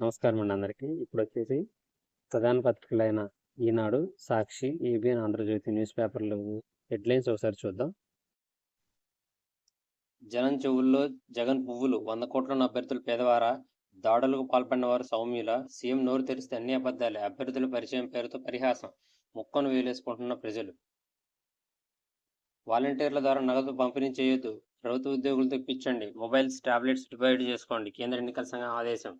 నమస్కారం అండి అందరికీ. ఇప్పుడు వచ్చేసి ప్రధాన పత్రికలైన ఈనాడు సాక్షి ఏబిఎన్ ఆంధ్రజ్యోతి న్యూస్ పేపర్లు హెడ్లైన్స్ ఒకసారి చూద్దాం. జనం చెవుల్లో జగన్ పువ్వులు వంద కోట్ల అభ్యర్థులు పేదవారా? దాడులకు పాల్పడిన వారు సౌమ్యుల? సీఎం నోరు తెరిస్తే అన్ని అబద్ధాలే. అభ్యర్థుల పరిచయం పేరుతో పరిహాసం. ముక్కను వేలేసుకుంటున్న ప్రజలు. వాలంటీర్ల ద్వారా నగదు పంపిణీ చేయొద్దు. ప్రభుత్వ ఉద్యోగులు తెప్పించండి. మొబైల్స్ టాబ్లెట్స్ డివైడ్ చేసుకోండి. కేంద్ర ఎన్నికల సంఘం ఆదేశం.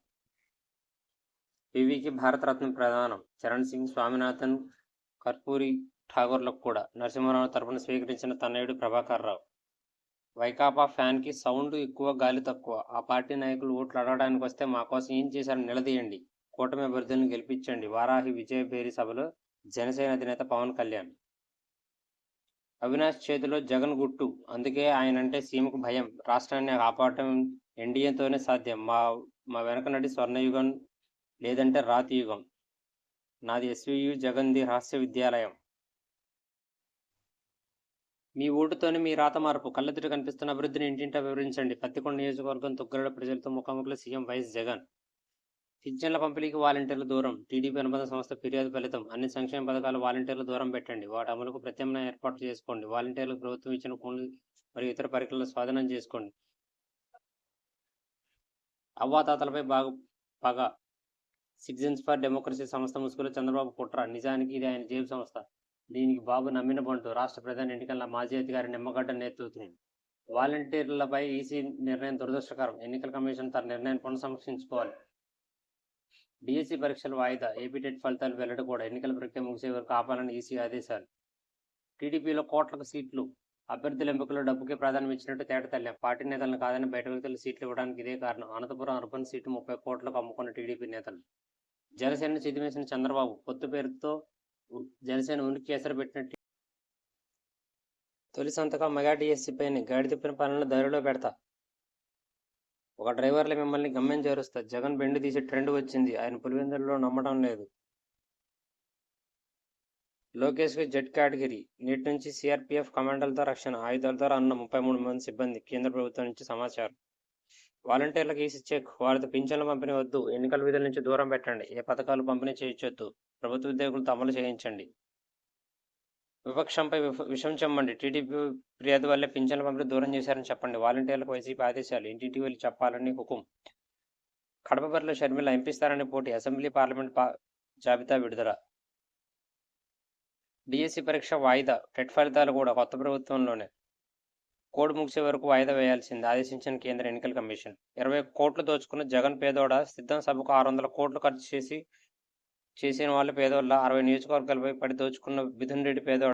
పివికి భారతరత్న ప్రదానం. చరణ్ సింగ్ స్వామినాథన్ కర్పూరి ఠాగూర్లకు కూడా నరసింహారావు తరపున స్వీకరించిన తన్నయుడు ప్రభాకర్ రావు. వైకాపా ఫ్యాన్కి సౌండ్ ఎక్కువ గాలి తక్కువ. ఆ పార్టీ నాయకులు ఓట్లు అడగడానికి వస్తే మా కోసం ఏం చేశారని నిలదీయండి. కూటమి అభ్యర్థులను గెలిపించండి. వారాహి విజయభేరి సభలో జనసేన అధినేత పవన్ కళ్యాణ్. అవినాష్ చేతిలో జగన్ గుట్టు. అందుకే ఆయన అంటే సీమకు భయం. రాష్ట్రాన్ని కాపాడటం ఎన్డీఏతోనే సాధ్యం. మా మా వెనక నటి స్వర్ణయుగం లేదంటే రాతియుగం నాది ఎస్వియు జగంది రహస్య విద్యాలయం. మీ ఓటుతోనే మీ రాత మార్పు. కళ్ళెదుట కనిపిస్తున్న అభివృద్ధిని ఇంటింటా వివరించండి. పత్తికొండ నియోజకవర్గం తుగ్గరడ ప్రజలతో ముఖాముఖులు సీఎం వైఎస్ జగన్. పింఛన్ల పంపిణీకి వాలంటీర్ల దూరం. టీడీపీ అనుబంధ సంస్థ ఫిర్యాదు ఫలితం. అన్ని సంక్షేమ పథకాలు వాలంటీర్ల దూరం పెట్టండి. వాటి అమలుకు ప్రత్యామ్నాయ ఏర్పాటు చేసుకోండి. వాలంటీర్లకు ప్రభుత్వం ఇచ్చిన ఫోన్లు మరియు ఇతర పరికరాలను స్వాధీనం చేసుకోండి. అవ్వాతాతలపై బాగు పగ సిటిజన్స్ ఫర్ డెమోక్రసీ సంస్థ ముసుగులో చంద్రబాబు కుట్ర. నిజానికి ఇది ఆయన జేబు సంస్థ. దీనికి బాబు నమ్మిన బంటు. రాష్ట్ర ప్రధాని ఎన్నికల మాజీ అధికారి నిమ్మగడ్డ నేతృత్వం. వాలంటీర్లపై ఈసీ నిర్ణయం దురదృష్టకరం. ఎన్నికల కమిషన్ తన నిర్ణయం పునఃసమీక్షించుకోవాలి. డిఎస్సి పరీక్షలు వాయిదా. ఏపీటెట్ ఫలితాలు వెల్లడి కూడా. ఎన్నికల ప్రక్రియ ముగిసే వరకు ఆపాలని ఈసీ ఆదేశాలు. టీడీపీలో కోట్లకు సీట్లు. అభ్యర్థుల ఎంపికలో డబ్బుకే ప్రాధాన్యం ఇచ్చినట్టు తేటతెల్లాం పార్టీ నేతలను కాదని బయట వ్యక్తులు సీట్లు ఇవ్వడానికి ఇదే కారణం. అనంతపురం అర్బన్ సీటు ముప్పై కోట్లకు అమ్ముకున్న టీడీపీ నేతలు. జనసేన చిదిమేసిన చంద్రబాబు పొత్తు పేరుతో జనసేన ఉనికి కేసరి పెట్టినట్టు. తొలి సంతకం మెగా డిఎస్సిపైని గాడి తిప్పిన పనులను దారిలో పెడతా. ఒక డ్రైవర్లు మిమ్మల్ని గమ్యం చేరుస్తా. జగన్ బెండి తీసే ట్రెండ్ వచ్చింది. ఆయన పులివెందులలో నమ్మడం లేదు. లోకేష్కి జెట్ కేటగిరీ. నేటి నుంచి సిఆర్పిఎఫ్ కమాండర్లతో రక్షణ ఆయుధాలతో అన్న ముప్పై మూడు మంది సిబ్బంది కేంద్ర ప్రభుత్వం నుంచి సమాచారం. వాలంటీర్లకు ఈసీ చెక్ వారితో పింఛన్లు పంపిణీ వద్దు ఎన్నికల విధుల నుంచి దూరం పెట్టండి ఏ పథకాలు పంపిణీ చేయొచ్చొద్దు ప్రభుత్వ ఉద్యోగులతో అమలు చేయించండి. విపక్షంపై విషం చెమ్మండి. టీడీపీ ఫిర్యాదు వల్లే పింఛన్ల పంపిణీ దూరం చేశారని చెప్పండి. వాలంటీర్లకు వైసీపీ ఆదేశాలు ఇంటింటి వెళ్ళి చెప్పాలని హుకుం. కడప బరిలో షర్మిల ఎంపిస్తారని పోటీ అసెంబ్లీ పార్లమెంట్ జాబితా విడుదల. డిఎస్సి పరీక్ష వాయిదా టెట్ ఫలితాలు కూడా కొత్త ప్రభుత్వంలోనే. కోడ్ ముగిసే వరకు వాయిదా వేయాల్సింది ఆదేశించిన కేంద్ర ఎన్నికల కమిషన్. ఇరవై కోట్లు దోచుకున్న జగన్ పేదోడ? సిద్ధం సభకు ఆరు వందల కోట్లు ఖర్చు చేసి చేసిన వాళ్ళు పేదోళ్ళ. అరవై నియోజకవర్గాలపై పడి దోచుకున్న మిథున్ రెడ్డి పేదోడ?